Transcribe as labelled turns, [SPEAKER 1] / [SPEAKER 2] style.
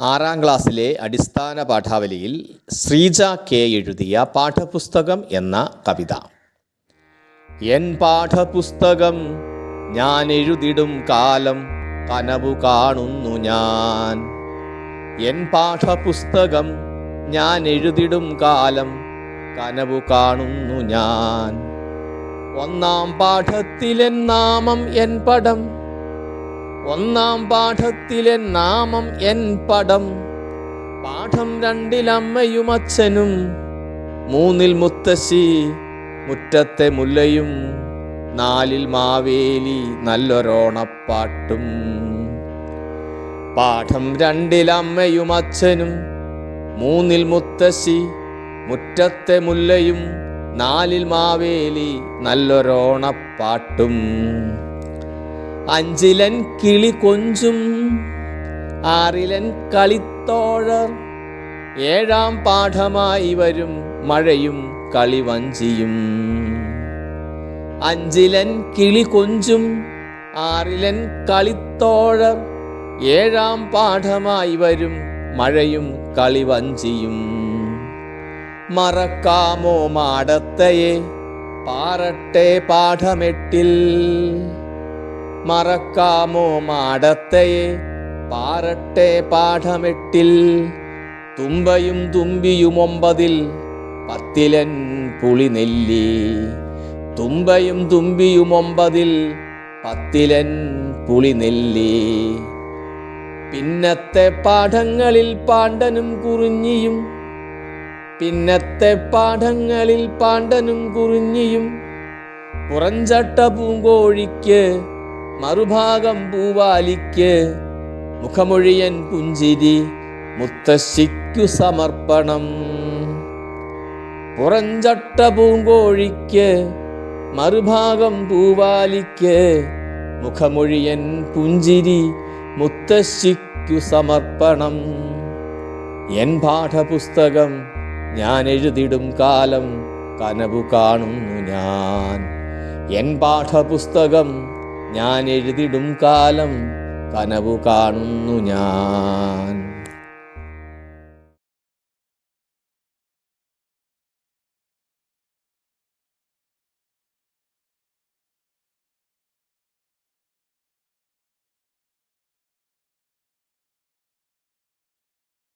[SPEAKER 1] ആറാം ക്ലാസ്സിലെ അടിസ്ഥാന പാഠാവലിയിൽ ശ്രീജ കെ എഴുതിയ പാഠപുസ്തകം എന്ന കവിത. എൻ പാഠപുസ്തകം ഞാൻ എഴുതിടും കാലം കനവു കാണുന്നു ഞാൻ. എൻ പാഠപുസ്തകം ഞാൻ എഴുതിടും കാലം കനവു കാണുന്നു ഞാൻ. ഒന്നാം പാഠത്തിലെ നാമം എൻ പടം ഒന്നാം പാഠത്തിലെ നാമം എൻ പടം. പാഠം രണ്ടിൽ അമ്മയും അച്ഛനും മൂന്നിൽ മുത്തശ്ശി മുറ്റത്തെ മുല്ലയും നാലിൽ മാവേലി നല്ലൊരോണപ്പാട്ടും. പാഠം രണ്ടിൽ അമ്മയും അച്ഛനും മൂന്നിൽ മുത്തശ്ശി മുറ്റത്തെ മുല്ലയും നാലിൽ മാവേലി നല്ലൊരോണപ്പാട്ടും. അഞ്ചിലൻ കിളി കൊഞ്ചും ആറിലൻ കളിത്തോഴർ. ഏഴാം പാഠമായി വരും മഴയും കളിവഞ്ചിയും. അഞ്ചിലൻ കിളി കൊഞ്ചും ആറിലൻ കളിത്തോഴർ. ഏഴാം പാഠമായി വരും മഴയും കളിവഞ്ചിയും. മറക്കാമോ മാടത്തയെ പാറട്ടെ പാഠമെട്ടിൽ. മറക്കാമോ മാടത്തയെ? പാറട്ടെ പാഠമെട്ടിൽ. തുമ്പയും തുമ്പിയും ഒമ്പതിൽ പത്തിലൻ പുളിനെല്ലി. തുമ്പയും തുമ്പിയും ഒമ്പതിൽ പത്തിലൻ പുളിനെല്ലി. പിന്നത്തെ പാഠങ്ങളിൽ പാണ്ഡനും കുറിഞ്ഞിയും പിന്നത്തെ പാഠങ്ങളിൽ പാണ്ഡനും കുറിഞ്ഞിയും പുറഞ്ചട്ട പൂങ്കോഴിക്ക് മറുഭാഗം പൂവാലിക്ക് മുഖമൊഴിയൻ പുഞ്ചിരി മുത്തശ്ശിക്കു സമർപ്പണം. പുറഞ്ചട്ട പൂങ്കോഴിക്ക് മറുഭാഗം പൂവാലിക്ക് മുഖമൊഴിയൻ പുഞ്ചിരി മുത്തശ്ശിക്കു സമർപ്പണം. എൻ പാഠപുസ്തകം ഞാൻ എഴുതിടും കാലം കനവു കാണുന്നു ഞാൻ. എൻ പാഠപുസ്തകം ഞാൻ എഴുതിടും കാലം കനവു കാണുന്നു ഞാൻ.